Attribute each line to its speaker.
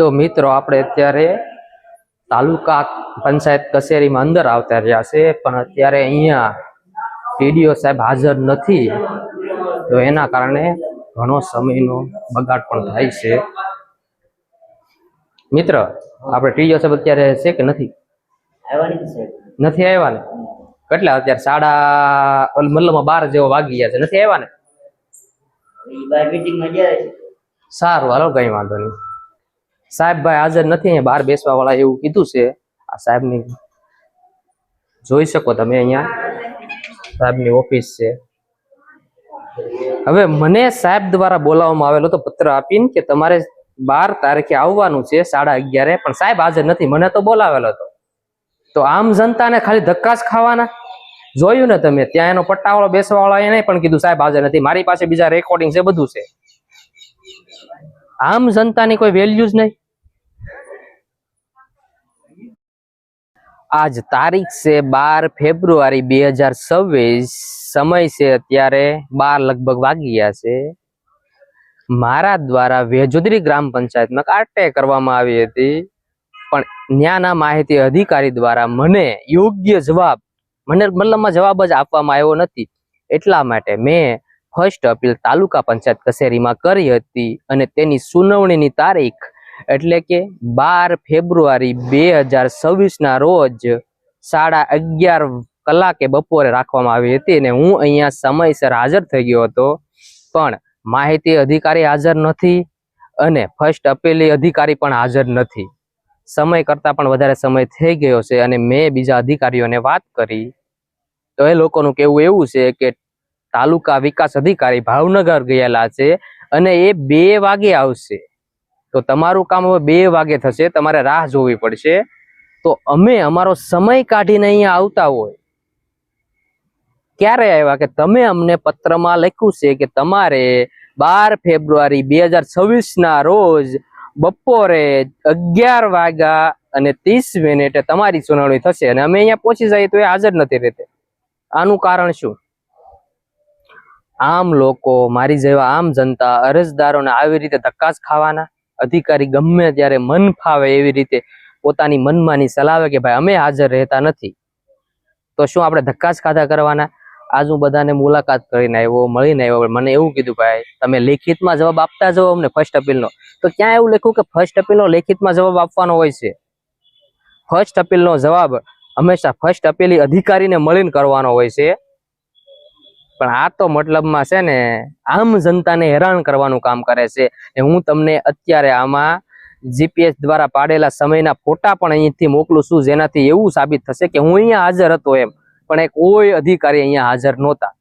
Speaker 1: તો મિત્રો આપણે અત્યારે તાલુકા પંચાયત કચેરીમાં અંદર આવતા રહ્યા છે પણ અત્યારે અહીંયા ટીડીઓ સાહેબ હાજર નથી. તો એના કારણે ઘણો સમયનો બગાડ પણ થાય છે. મિત્ર આપણે ટીડીઓ સાહેબ અત્યારે છે કે નથી? નથી આવ્યા ને? કેટલા? અત્યારે સાડા મતલબ બાર જેવો વાગી ગયા છે. નથી આવ્યા ને? સારું હાલો કઈ વાંધો નહીં. સાહેબ ભાઈ હાજર નથી અહીંયા, બહાર બેસવા વાળા એવું કીધું છે. આ સાહેબની જોઈ શકો તમે અહીંયા. સાહેબની ઓફિસ છે. હવે મને સાહેબ દ્વારા બોલાવવામાં આવેલો તો પત્ર આપીને કે તમારે બાર તારીખે આવવાનું છે, સાડા અગિયારે, પણ સાહેબ હાજર નથી, મને તો બોલાવેલો હતો તો આમ જનતાને ખાલી ધક્કા જ ખાવાના. જોયું ને તમે, ત્યાં એનો પટ્ટાવાળો, બેસવાવાળો એને પણ કીધું, સાહેબ હાજર નથી, મારી પાસે બીજા રેકોર્ડિંગ છે, બધું છે. આમ જનતાની કોઈ વેલ્યુ જ નહીં. આજ તારીખ છે બાર ફેબ્રુઆરી બે હજાર છવ્વીસ. સમય છે અત્યારે બાર લગભગ વાગી ગયા છે. મારા દ્વારા વેજોદરી ગ્રામ પંચાયતમાં કાટે કરવામાં આવી હતી. પણ ન્યાના માહિતી અધિકારી દ્વારા મને યોગ્ય જવાબ, મને મતલબમાં જવાબ જ આપવામાં આવ્યો નથી. એટલા માટે મેં ફર્સ્ટ અપીલ તાલુકા પંચાયત કચેરીમાં કરી હતી અને તેની સુનાવણીની તારીખ એટલે કે બાર ફેબ્રુઆરી બે હજાર છવ્વીસના રોજ સાડા અગિયાર કલાકે બપોરે રાખવામાં આવી હતી અને હું અહીંયા સમયસર હાજર થઈ ગયો હતો. પણ માહિતી અધિકારી હાજર નથી અને ફર્સ્ટ અપીલી અધિકારી પણ હાજર નથી. સમય કરતાં પણ વધારે સમય થઈ ગયો છે અને મેં બીજા અધિકારીઓને વાત કરી. તો એ લોકોનું કહેવું એવું છે કે તાલુકા વિકાસ અધિકારી ભાવનગર ગયેલા છે અને એ બે વાગે આવશે. તો તમારું કામ હવે બે વાગે થશે, તમારે રાહ જોવી પડશે. તો અમે અમારો સમય કાઢીને અહીંયા આવતા હોય. ક્યારે આવ્યા કે તમે અમને પત્રમાં લખ્યું છે કે તમારે બાર ફેબ્રુઆરી બે હજાર છવ્વીસના રોજ બપોરે અગિયાર વાગ્યા અને ત્રીસ મિનિટે તમારી સુનાવણી થશે અને અમે અહીંયા પહોંચી જઈએ તો એ હાજર નથી રહેતી. આનું કારણ શું? આમ લોકો, મારી જેવા આમ જનતા અરજદારોને આવી રીતે ધક્કા જ ખાવાના? અધિકારી ગમે ત્યારે મન ફાવે એવી રીતે પોતાની મનમાની ચલાવે કે ભાઈ, અમે હાજર રહેતા નથી. તો શું આપણે ધક્કા જ ખાધા કરવાના? આજ હું બધાને મુલાકાત કરીને આવ્યો, મળીને આવ્યો. મને એવું કીધું, ભાઈ, તમે લેખિતમાં જવાબ આપતા જાઓ અમને ફર્સ્ટ અપીલનો તો ક્યાં એવું લખ્યું કે ફર્સ્ટ અપીલનો લેખિતમાં જવાબ આપવાનો હોય છે? ફર્સ્ટ અપીલનો જવાબ હંમેશા ફર્સ્ટ અપીલી અધિકારીને મળીને કરવાનો હોય છે. પણ આ તો મતલબમાં છે ને, આમ જનતાને હેરાન કરવાનું કામ કરે છે. હું તમને અત્યારે આમાં જીપીએસ દ્વારા પાડેલા સમયના ફોટા પણ અહીંથી મોકલું છું, જેનાથી એવું સાબિત થશે કે હું અહીંયા હાજર હતો એમ. પણ એક કોઈ અધિકારી અહીંયા હાજર નહોતા.